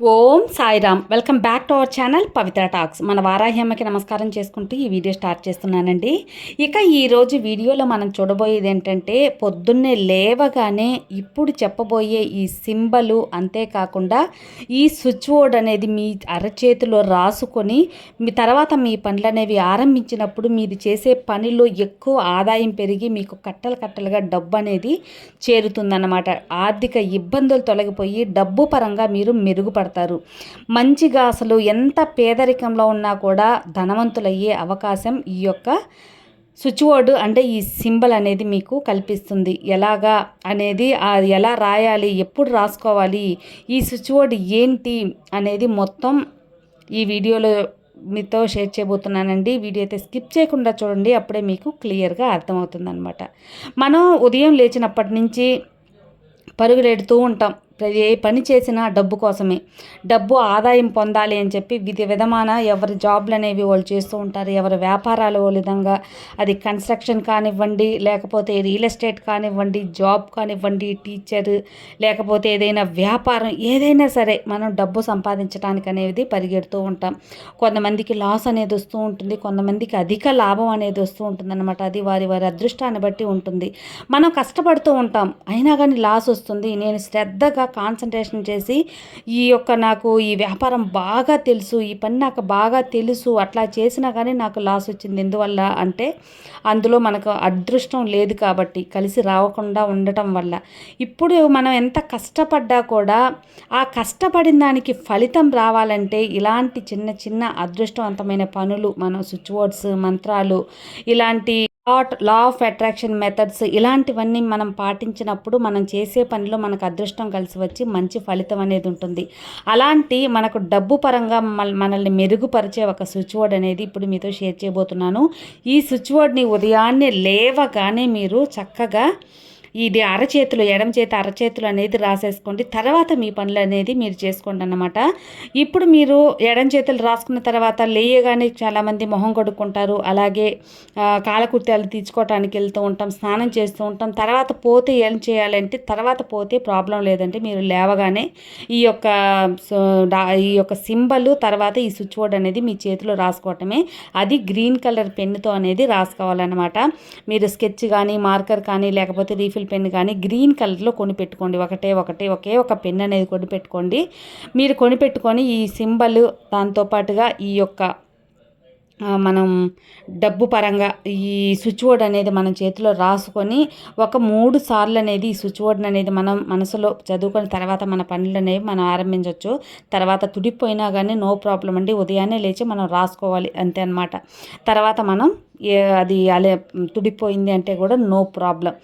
Om Sairam. Welcome back to our channel Pavitra talks. మన వారాహ్యమ్మకి నమస్కారం చేసుకుంటూ ఈ వీడియో స్టార్ట్ చేస్తున్నానండి. ఇక ఈరోజు వీడియోలో మనం చూడబోయేది ఏంటంటే పొద్దున్నే లేవగానే ఇప్పుడు చెప్పబోయే ఈ సింబలు అంతేకాకుండా ఈ స్విచ్ బోర్డ్ అనేది మీ అరచేతిలో రాసుకొని మీ తర్వాత మీ పనులు అనేవి ఆరంభించినప్పుడు మీరు చేసే పనిలో ఎక్కువ ఆదాయం పెరిగి మీకు కట్టలు కట్టలుగా డబ్బు అనేది చేరుతుందన్నమాట. ఆర్థిక ఇబ్బందులు తొలగిపోయి డబ్బు పరంగా మీరు మెరుగుపడతారు. మంచిగా అసలు ఎంత పేదరికంలో ఉన్నా కూడా ధనవంతులయ్యే అవకాశం ఈ యొక్క స్విచ్ బోర్డు అంటే ఈ సింబల్ అనేది మీకు కల్పిస్తుంది. ఎలాగా అనేది అది ఎలా రాయాలి ఎప్పుడు రాసుకోవాలి ఈ స్విచ్ బోర్డ్ ఏంటి అనేది మొత్తం ఈ వీడియోలో మీతో షేర్ చేయబోతున్నానండి. వీడియో అయితే స్కిప్ చేయకుండా చూడండి అప్పుడే మీకు క్లియర్గా అర్థమవుతుంది అనమాట మనం ఉదయం లేచినప్పటి నుంచి పరుగులెడుతూ ఉంటాం. ఏ పని చేసినా డబ్బు కోసమే. డబ్బు ఆదాయం పొందాలి అని చెప్పి విధి విధమాన ఎవరి జాబ్లు అనేవి వాళ్ళు చేస్తూ ఉంటారు. ఎవరి వ్యాపారాలు ఓ విధంగా అది కన్స్ట్రక్షన్ కానివ్వండి లేకపోతే రియల్ ఎస్టేట్ కానివ్వండి జాబ్ కానివ్వండి టీచర్ లేకపోతే ఏదైనా వ్యాపారం ఏదైనా సరే మనం డబ్బు సంపాదించడానికి అనేది పరిగెడుతూ ఉంటాం. కొంతమందికి లాస్ అనేది వస్తూ ఉంటుంది. కొంతమందికి అధిక లాభం అనేది వస్తూ ఉంటుంది అనమాట అది వారి వారి అదృష్టాన్ని బట్టి ఉంటుంది. మనం కష్టపడుతూ ఉంటాం. అయినా కానీ లాస్ వస్తుంది. నేను శ్రద్ధగా కాన్సన్ట్రేషన్ చేసి ఈ యొక్క నాకు ఈ వ్యాపారం బాగా తెలుసు ఈ పని నాకు బాగా తెలుసు అట్లా చేసినా కానీ నాకు లాస్ వచ్చింది. ఎందువల్ల అంటే అందులో మనకు అదృష్టం లేదు కాబట్టి కలిసి రావకుండా ఉండటం వల్ల. ఇప్పుడు మనం ఎంత కష్టపడ్డా కూడా ఆ కష్టపడిన దానికి ఫలితం రావాలంటే ఇలాంటి చిన్న చిన్న అదృష్టవంతమైన పనులు మనం స్విచ్ బోర్డ్స్ మంత్రాలు ఇలాంటి thought law of attraction methods ఇలాంటివన్నీ మనం పాటించినప్పుడు మనం చేసే పనిలో మనకు అదృష్టం కలిసి వచ్చి మంచి ఫలితం అనేది ఉంటుంది. అలాంటి మనకు డబ్బు పరంగా మనల్ని మెరుగుపరిచే ఒక స్విచ్ బోర్డ్ అనేది ఇప్పుడు మీతో షేర్ చేయబోతున్నాను. ఈ స్విచ్ బోర్డ్ని ఉదయాన్నే లేవగానే మీరు చక్కగా ఇది అరచేతులు ఎడమ చేతి అరచేతులు అనేది రాసేసుకోండి. తర్వాత మీ పనులు అనేది మీరు చేసుకోండి అన్నమాట. ఇప్పుడు మీరు ఎడం చేతులు రాసుకున్న తర్వాత లేయగానే చాలామంది మొహం కొడుకుంటారు అలాగే కాలకృత్యాలు తీర్చుకోవటానికి వెళ్తూ ఉంటాం స్నానం చేస్తూ ఉంటాం. తర్వాత పోతే ఏం చేయాలంటే తర్వాత పోతే ప్రాబ్లం లేదంటే మీరు లేవగానే ఈ యొక్క ఈ యొక్క సింబల్ తర్వాత ఈ స్విచ్ బోర్డ్ అనేది మీ చేతిలో రాసుకోవటమే. అది గ్రీన్ కలర్ పెన్నుతో అనేది రాసుకోవాలన్నమాట. మీరు స్కెచ్ కానీ మార్కర్ కానీ లేకపోతే రీఫిల్ పెన్ కానీ గ్రీన్ కలర్లో కొనిపెట్టుకోండి. ఒకటే ఒకటే ఒకే ఒక పెన్ అనేది కొనిపెట్టుకోండి. మీరు కొనిపెట్టుకొని ఈ సింబల్ దాంతోపాటుగా ఈ యొక్క మనం డబ్బు పరంగా ఈ స్విచ్ బోర్డ్ అనేది మనం చేతిలో రాసుకొని ఒక మూడు సార్లు అనేది ఈ స్విచ్ బోర్డ్ అనేది మనం మనసులో చదువుకొని తర్వాత మన పనులు అనేవి మనం ఆరంభించవచ్చు తర్వాత తుడిపోయినా కానీ నో ప్రాబ్లం అండి. ఉదయాన్నే లేచి మనం రాసుకోవాలి అంతే అనమాట తర్వాత మనం అది అలే తుడిపోయింది అంటే కూడా నో ప్రాబ్లం.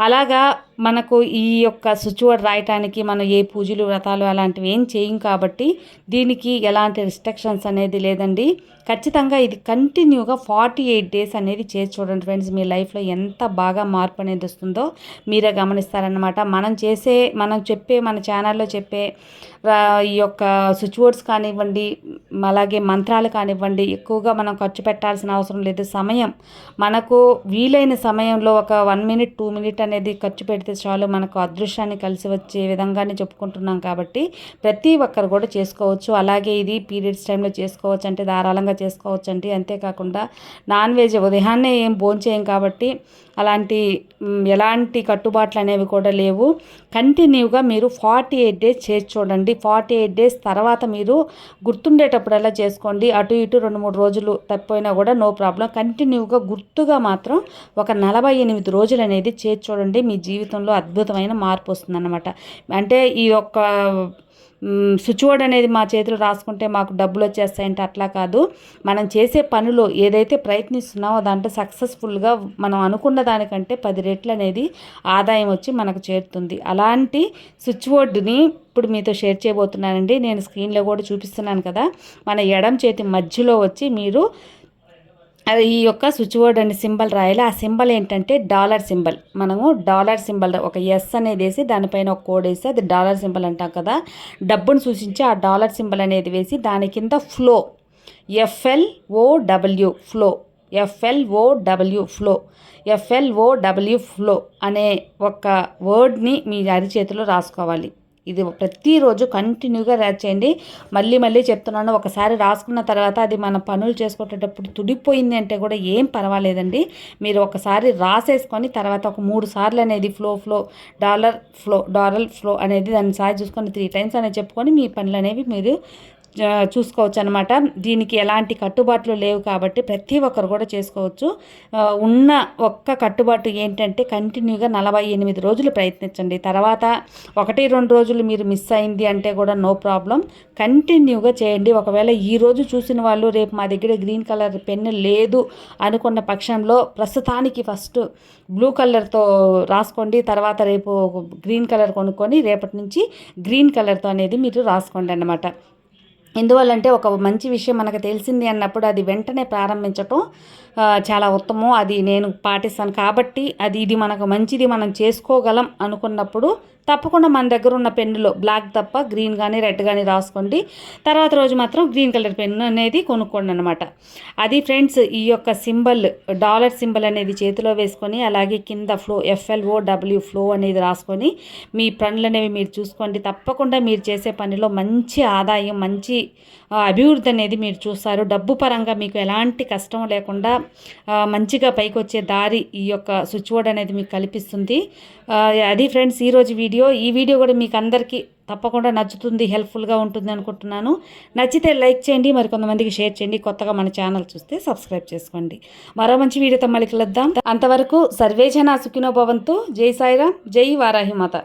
అలాగా మనకు ఈ యొక్క స్విచ్ రాయటానికి మనం ఏ పూజలు వ్రతాలు అలాంటివి ఏం చేయం కాబట్టి దీనికి ఎలాంటి రిస్ట్రిక్షన్స్ అనేది లేదండి. ఖచ్చితంగా ఇది కంటిన్యూగా ఫార్టీ ఎయిట్ డేస్ అనేది చేసి చూడండి ఫ్రెండ్స్ మీ లైఫ్లో ఎంత బాగా మార్పు అనేది వస్తుందో మీరే గమనిస్తారనమాట మనం చేసే మనం చెప్పే మన ఛానల్లో చెప్పే ఈ యొక్క స్విచ్ బోర్డ్స్ కానివ్వండి అలాగే మంత్రాలు కానివ్వండి ఎక్కువగా మనం ఖర్చు పెట్టాల్సిన అవసరం లేదు. సమయం మనకు వీలైన సమయంలో ఒక వన్ మినిట్ టూ మినిట్ అనేది ఖర్చు పెడితే చాలు మనకు అదృశ్యాన్ని కలిసి వచ్చే విధంగానే చెప్పుకుంటున్నాం కాబట్టి ప్రతి ఒక్కరు కూడా చేసుకోవచ్చు. అలాగే ఇది పీరియడ్స్ టైంలో చేసుకోవచ్చు అంటే ధారాళంగా చేసుకోవచ్చు అంటే అంతేకాకుండా నాన్ వెజ్ ఉదయాన్నే ఏం భోంచేయం కాబట్టి అలాంటి ఎలాంటి కట్టుబాట్లు అనేవి కూడా లేవు. కంటిన్యూగా మీరు ఫార్టీ ఎయిట్ డేస్ చేసి చూడండి. ఫార్టీ ఎయిట్ డేస్ తర్వాత మీరు గుర్తుండేటప్పుడల్లా చేసుకోండి. అటు ఇటు రెండు మూడు రోజులు తప్పిపోయినా కూడా నో ప్రాబ్లం. కంటిన్యూగా గుర్తుగా మాత్రం ఒక నలభై ఎనిమిది రోజులు అనేది చేసి చూడండి. మీ జీవితంలో అద్భుతమైన మార్పు వస్తుందన్నమాట. అంటే ఈ యొక్క స్విచ్ బోర్డ్ అనేది మా చేతిలో రాసుకుంటే మాకు డబ్బులు వచ్చేస్తాయంటే అట్లా కాదు. మనం చేసే పనిలో ఏదైతే ప్రయత్నిస్తున్నామో దాంట్లో సక్సెస్ఫుల్గా మనం అనుకున్న దానికంటే పది రెట్లు అనేది ఆదాయం వచ్చి మనకు చేరుతుంది. అలాంటి స్విచ్ బోర్డుని ఇప్పుడు మీతో షేర్ చేయబోతున్నానండి. నేను స్క్రీన్లో కూడా చూపిస్తున్నాను కదా. మన ఎడం చేతి మధ్యలో వచ్చి మీరు అది ఈ యొక్క స్విచ్ బోర్డ్ అనే సింబల్ రాయాలి. ఆ సింబల్ ఏంటంటే డాలర్ సింబల్ మనము డాలర్ సింబల్ ఒక ఎస్ అనేది వేసి దానిపైన ఒక కోడ్ వేసి అది డాలర్ సింబల్ అంటాం కదా. డబ్బును సూచించి ఆ డాలర్ సింబల్ అనేది వేసి దాని కింద flow F L O W flow F L O W flow F L O W flow అనే ఒక వర్డ్ని మీ అరిచేతిలో రాసుకోవాలి. ఇది ప్రతిరోజు కంటిన్యూగా రాచేయండి. మళ్ళీ మళ్ళీ చెప్తున్నాను ఒకసారి రాసుకున్న తర్వాత అది మన పనులు చేసుకునేటప్పుడు తుడిపోయింది అంటే కూడా ఏం పర్వాలేదండి. మీరు ఒకసారి రాసేసుకొని తర్వాత ఒక మూడు సార్లు అనేది flow flow dollar flow dollar flow అనేది దాన్ని సారి చూసుకొని త్రీ టైమ్స్ అనేది చెప్పుకొని మీ పనులు అనేవి మీరు చూసుకోవచ్చు అనమాట దీనికి ఎలాంటి కట్టుబాట్లు లేవు కాబట్టి ప్రతి ఒక్కరు కూడా చేసుకోవచ్చు. ఉన్న ఒక్క కట్టుబాటు ఏంటంటే కంటిన్యూగా నలభై ఎనిమిది రోజులు ప్రయత్నించండి. తర్వాత ఒకటి రెండు రోజులు మీరు మిస్ అయింది అంటే కూడా నో ప్రాబ్లం. కంటిన్యూగా చేయండి. ఒకవేళ ఈ రోజు చూసిన వాళ్ళు రేపు మా దగ్గర గ్రీన్ కలర్ పెన్ లేదు అనుకున్న పక్షంలో ప్రస్తుతానికి ఫస్ట్ బ్లూ కలర్తో రాసుకోండి. తర్వాత రేపు గ్రీన్ కలర్ కొనుక్కొని రేపటి నుంచి గ్రీన్ కలర్తో అనేది మీరు రాసుకోండి అన్నమాట. ఎందువల్లంటే ఒక మంచి విషయం మనకు తెలిసింది అన్నప్పుడు అది వెంటనే ప్రారంభించటం చాలా ఉత్తమం. అది నేను పాటిస్తాను. కాబట్టి అది ఇది మనకు మంచిది మనం చేసుకోగలం అనుకున్నప్పుడు తప్పకుండా మన దగ్గర ఉన్న పెన్నులో బ్లాక్ తప్ప గ్రీన్ కానీ రెడ్ కానీ రాసుకోండి. తర్వాత రోజు మాత్రం గ్రీన్ కలర్ పెన్ను అనేది కొనుక్కోండి అనమాట అది ఫ్రెండ్స్ ఈ యొక్క సింబల్ డాలర్ సింబల్ అనేది చేతిలో వేసుకొని అలాగే కింద ఫ్లో ఎఫ్ఎల్ఓ డబ్ల్యూ ఫ్లో అనేది రాసుకొని మీ పనులు అనేవి మీరు చూసుకోండి. తప్పకుండా మీరు చేసే పనిలో మంచి ఆదాయం మంచి అభివృద్ధి అనేది మీరు చూస్తారు. డబ్బు పరంగా మీకు ఎలాంటి కష్టం లేకుండా మంచిగా పైకి వచ్చే దారి ఈ యొక్క స్విచ్ బోర్డ్ అనేది మీకు కల్పిస్తుంది. అది ఫ్రెండ్స్ ఈరోజు వీడియో ఈ వీడియో కూడా మీకు అందరికీ తప్పకుండా నచ్చుతుంది హెల్ప్ఫుల్గా ఉంటుంది అనుకుంటున్నాను. నచ్చితే లైక్ చేయండి మరి కొంతమందికి షేర్ చేయండి. కొత్తగా మన ఛానల్ చూస్తే సబ్స్క్రైబ్ చేసుకోండి. మరో మంచి వీడియోతో మళ్ళీ కలుద్దాం. అంతవరకు సర్వేజన సుఖినోభవంతో జై సాయిరామ్ జై వారాహి మాత.